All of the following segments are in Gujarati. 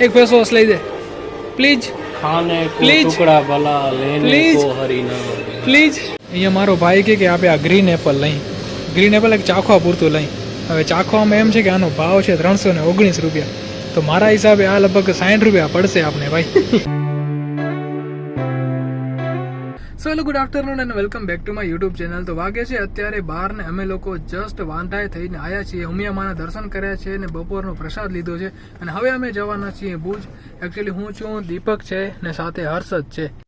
એક ફેસ વોશ લઈ દે. પ્લીઝ. ખાને Please. ટુકડા ભલા લેને. કો હરિના. પ્લીઝ. અહીંયા મારો ભાઈ કે કે આપણે આ ગ્રીન એપલ લઈ. ગ્રીન એપલ એક ચાખવા પૂરતું લઈ. હવે ચાખવામાં એમ છે કે આનો ભાવ છે ત્રણસો ને ઓગણીસ રૂપિયા. તો મારા હિસાબે આ લગભગ સાઠ રૂપિયા પડશે આપણે ભાઈ. So hello good afternoon and welcome back to my YouTube channel તો વાગે છે અત્યારે બહાર ને અમે લોકો જસ્ટ વાંધાએ થઈને આવ્યા છીએ. ઉમિયામાના દર્શન કર્યા છે અને બપોરનો પ્રસાદ લીધો છે. અને હવે અમે જવાના છીએ ભુજ. એકચ્યુઅલી હું છું, દીપક છે ને સાથે હર્ષદ છે.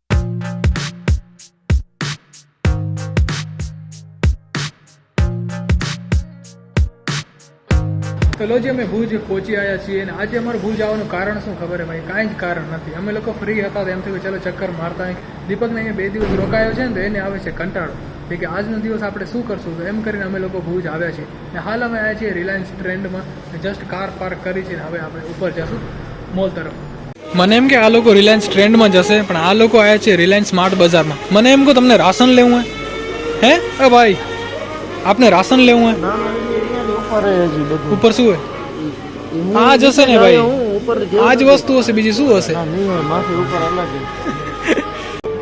તો લો જે અમે ભુજ પહોંચી આવ્યા છીએ અને આજે અમારું ભુજ આવવાનું કારણ શું ખબર હે ભાઈ? કાંઈ જ કારણ નથી. અમે લોકો ફ્રી હતા તો એમ થયું કે ચલો ચક્કર મારતા આવીએ. દીપકને અહીંયા બે દિવસ રોકાયો છે ને તો એને આવે છે કંટાળો. એટલે કે આજનો દિવસ આપણે શું કરશું? તો એમ કરીને અમે લોકો ભુજ આવ્યા છીએ. અને હાલ અમે આવ્યા છીએ રિલાયન્સ ટ્રેન્ડમાં. જસ્ટ કાર પાર્ક કરી છે ને હવે આપણે ઉપર જશું મોલ તરફ. મને એમ કે આ લોકો રિલાયન્સ ટ્રેન્ડમાં જશે પણ આ લોકો આવ્યા છે રિલાયન્સ સ્માર્ટ બજારમાં. મને એમ કહો તમને રાશન લેવું હે હે? અ ભાઈ આપને રાશન લેવું હે ઉપર હજી બધું. ઉપર શું હોય? આ જશે ને ભાઈ? ઉપર આ જ વસ્તુ હશે બીજી શું હશે? માથે ઉપર અલગ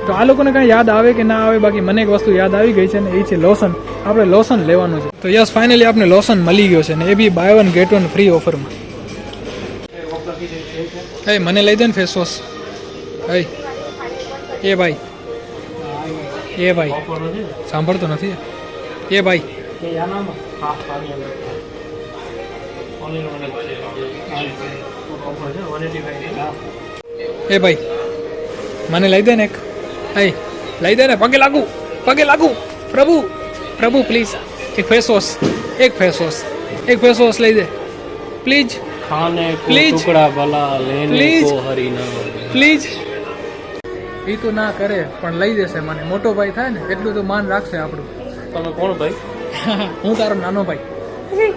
તો આ લોકોને કાંઈ યાદ આવે કે ના આવે? બાકી મને એક વસ્તુ યાદ આવી ગઈ છે ને એ છે લોશન આપણે લોશન લેવાનું છે. તો યસ ફાઇનલી આપણે લોશન મળી ગયો છે ને એ બી buy one get one free ઓફરમાં એ મને લઈ દે ને ફેસ વોશ એ ભાઈ. એ ભાઈ. સાંભળતો નથી? એ ભાઈ. એ ભાઈ મને લઈ દે ને એક. એ લઈ દે ને પગે લાગુ પગે લાગુ. પ્રભુ પ્રભુ પ્લીઝ એક ફેસ વોશ એક ફેસ વોશ એક ફેસ વોશ લઈ દે. પ્લીઝ ખાને પ્લીઝ. ટુકડા ભલા લેને Please. હરી હરિના. પ્લીઝ એ તો ના કરે પણ લઈ દેશે મને. મોટો ભાઈ થાય ને એટલું તો માન રાખશે આપણું. તમે કોણ ભાઈ? હું તારો નાનો ભાઈ.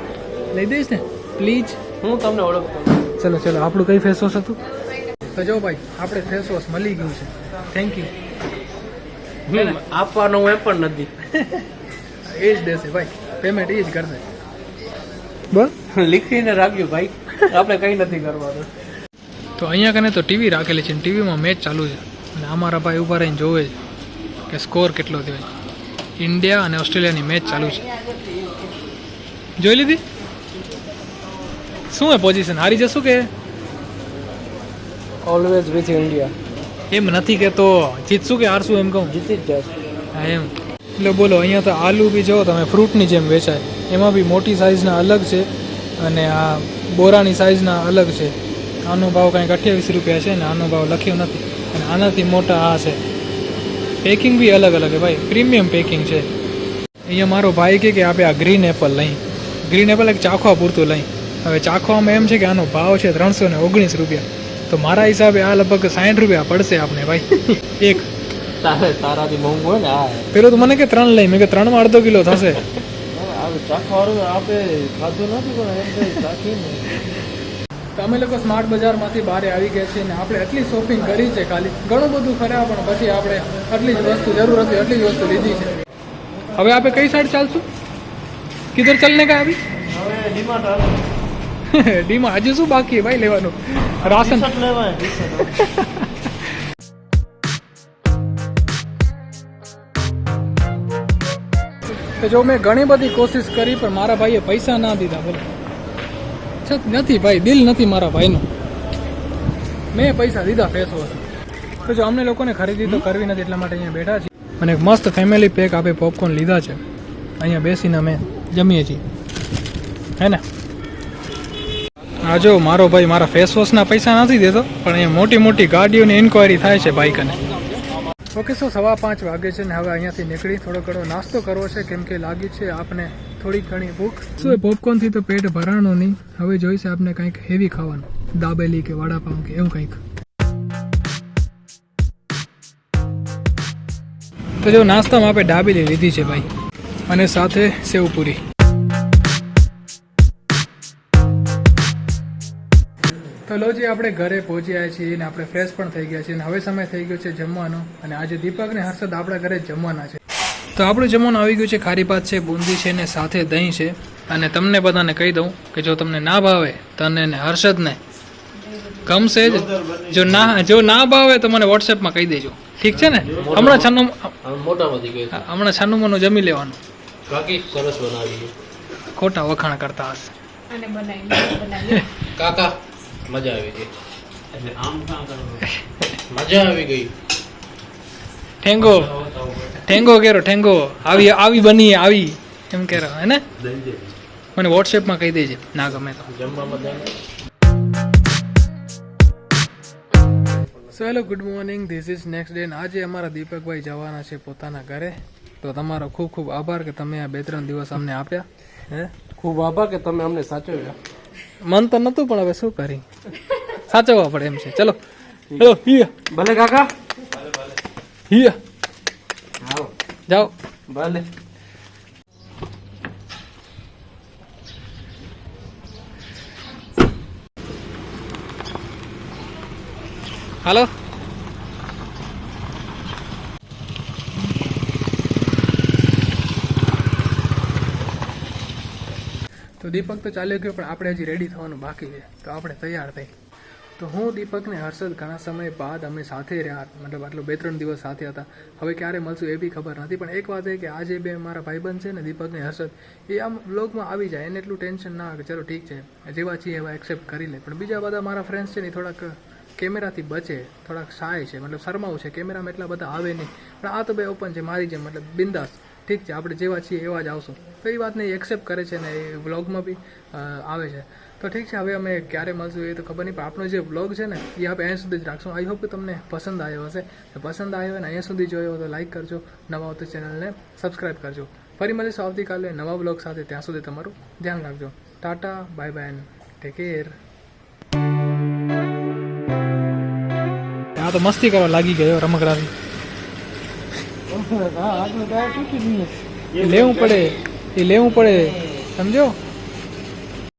લઈ દઈશ ને? પ્લીઝ હું તમને ઓળખતો ચલો ચલો આપણું કઈ ફેસ વોશ હતું? તો જો ભાઈ આપણે ફેસ વોશ મળી ગયું છે. થેન્ક યુ આપવાનો આપવાનું હું એ પણ નથી. એ જ દેશે ભાઈ. પેમેન્ટ એ જ કરશે બસ લીખીને રાખ્યું ભાઈ. આપણે કઈ નથી કરવાનું. તો અહીંયા કને તો ટીવી રાખેલી છે ટીવીમાં મેચ ચાલુ છે. અને અમારા ભાઈ ઊભા રહીને જોવે છે કે સ્કોર કેટલો થયો છે. ઇન્ડિયા અને ઓસ્ટ્રેલિયાની મેચ ચાલુ છે. જોઈ લીધી? શું હે પોઝિશન હારી જશું કે? ઓલવેઝ વિથ ઇન્ડિયા એમ નથી કે તો જીતશું કે હારશું એમ કહું? જીતી જ જશે એમ. એટલે બોલો અહીંયા તો આલુ બી જો તમે ફ્રૂટની જેમ વેચાય. એમાં બી મોટી સાઇઝના અલગ છે અને આ બોરાની સાઇઝના અલગ છે. આનો ભાવ કાંઈક અઠ્યાવીસ રૂપિયા છે ને આનો ભાવ લખ્યો નથી. અને આનાથી મોટા આ છે. પેકિંગ બી અલગ અલગ છે ભાઈ. પ્રીમિયમ પેકિંગ છે. અહીંયા મારો ભાઈ કહે કે આપણે આ ગ્રીન એપલ લઈ. ગ્રીન એપલ એક ચાખવા પૂરતું લઈ. હવે ચાખવામાં એમ છે કે આનો ભાવ છે ત્રણસો ને ઓગણીસ રૂપિયા. તો મારા હિસાબે આ લગભગ સાઠ રૂપિયા પડશે આપણે ભાઈ. એક. તારાથી મોંઘું હોય ને આ પેલો તો મને કે ત્રણ લઈ મેં કે ત્રણમાં અડધો કિલો થશે. ચાખવાનું આપે ખાધું નથી પણ ચાખીને. અમે લોકો સ્માર્ટ બજારમાંથી બહાર આવી ગયા છીએ ને આપણે એટલી શોપિંગ કરી છે ખાલી. ઘણું બધું ખરા પણ પછી આપણે આટલી જ વસ્તુ જરૂર હતી એટલી જ વસ્તુ લીધી છે. હવે આપણે કઈ સાઈડ ચાલશું? કિધર ચાલને કા આવી? હવે ડીમાર્ટ ડીમાં આજે શું બાકી ભાઈ લેવાનું? રાશન. તો જો મેં ઘણી બધી કોશિશ કરી પણ મારા ભાઈએ પૈસા ના દીધા બોલો. છત નથી ભાઈ દિલ નથી મારા ભાઈનું. મેં પૈસા દીધા ફેસ તો જો અમને લોકોને ખરીદી તો કરવી નથી એટલા માટે અહીંયા બેઠા છીએ. અને એક મસ્ત ફેમિલી પેક આપે પોપકોર્ન લીધા છે. અહીંયા બેસીને અમે જમીએ છીએ. હે ને? હા જો, મારો ભાઈ મારા ફેસ વોશના પૈસા નથી દેતો, પણ અહીંયા મોટી મોટી ગાડીઓની ઇન્કવાયરી થાય છે બાઈક ઓકે સો સવા પાંચ વાગે છે ને હવે અહીંયાથી નીકળી. થોડો ઘણો નાસ્તો કરવો છે, કેમ કે લાગી છે આપને થોડી ઘણી ભૂખ. શું એ પોપકોર્નથી તો પેટ ભરાણું નહીં. હવે જોઈશે આપને કંઈક હેવી ખાવાનું. દાબેલી કે વડાપાઉં કે એવું કંઈક. તો જો, નાસ્તામાં આપણે ડાબેલી લીધી છે ભાઈ. અને સાથે સેવપુરી. તો લો જે આપણે ઘરે પહોંચી આવ્યા છીએ અને આપણે ફ્રેશ પણ થઈ ગયા છીએ અને હવે સમય થઈ ગયો છે જમવાનો અને આજે દીપક ને હર્ષદ આપણા ઘરે જમવાના છે. તો આપણું જમવાનું આવી ગયું છે ખારી ભાત છે બુંદી છે ને સાથે દહીં છે. અને તમને બધાને કહી દઉં કે જો તમને ના ભાવે તને ને હર્ષદને ગમશે જ. જો ના જો ના ભાવે તો મને વોટ્સએપમાં કહી દેજો. ઠીક છે ને? હમણાં છાનું મોટા હમણાં છાનુમાનું મનું જમી લેવાનું. બાકી સરસ બનાવી. ખોટા વખાણ કરતા હશે. અને બનાવી બનાવી. કાકા મજા આવી ગઈ. મજા આવી ગઈ. ઠેંગો ઠેંગો કેરો ઠેંગો. આવી આવી બની આવી. એમ કેરો હે ને? મને વોટ્સએપમાં કહી દેજે. ના ગમે તો. So hello good morning this is next day આજે અમારા દીપકભાઈ જવાના છે પોતાના ઘરે. તો તમારો ખૂબ ખૂબ આભાર કે તમે આ બે ત્રણ દિવસ અમને આપ્યા. હે? ખૂબ આભાર કે તમે અમને સાચવ્યા. મન તો નતું પણ હવે શું કરી? સાચવવા પડે એમ છે. ચલો. ચલો હિયા. ભલે કાકા. હિયા. આવો. જાઓ. ભલે. હાલો. તો દીપક તો ચાલ્યો ગયો, પણ આપણે હજી રેડી થવાનું બાકી છે. તો આપણે તૈયાર થઈ. તો હું દીપકને હર્ષદ ઘણા સમય બાદ અમે સાથે રહ્યા, મતલબ આટલો બે ત્રણ દિવસ સાથે હતા. હવે ક્યારે મળશું એ બી ખબર નથી, પણ એક વાત એ કે આજે બે મારા ભાઈબંધ છે ને, દીપકને હર્ષદ, એ આમ બ્લોગમાં આવી જાય, એને એટલું ટેન્શન ના કે ચલો ઠીક છે, જેવા છીએ એવા એક્સેપ્ટ કરી લે. પણ બીજા બધા મારા ફ્રેન્ડ્સ છે ને થોડાક કેમેરાથી બચે, થોડાક સાય છે, મતલબ શરમાવું છે. કેમેરામાં એટલા બધા આવે નહીં. પણ આ તો બે ઓપન છે, મારી જેમ, મતલબ બિંદાસ. ઠીક છે, આપણે જેવા છીએ એવા જ આવશું. તો એ વાતને એક્સેપ્ટ કરે છે ને એ વ્લોગમાં બી આવે છે. તો ઠીક છે, હવે અમે ક્યારે મળશું એ તો ખબર નહીં, પણ આપણો જે વ્લોગ છે ને, એ આપણે અહીંયા સુધી જ રાખશું. આઈ હોપ કે તમને પસંદ આવ્યો હશે. પસંદ આવ્યો અને અહીંયા સુધી જોયો હોય તો લાઈક કરજો. નવા હોતો ચેનલને સબસ્ક્રાઈબ કરજો. ફરી મળીશું આવતીકાલે નવા વ્લોગ સાથે. ત્યાં સુધી તમારું ધ્યાન રાખજો. Tata bye bye take care આ તો મસ્તી કરવા લાગી ગયો, રમકડાથી હા આજનું ટાયર તૂટી ગયું એ લેવું પડે એ લેવું પડે સમજો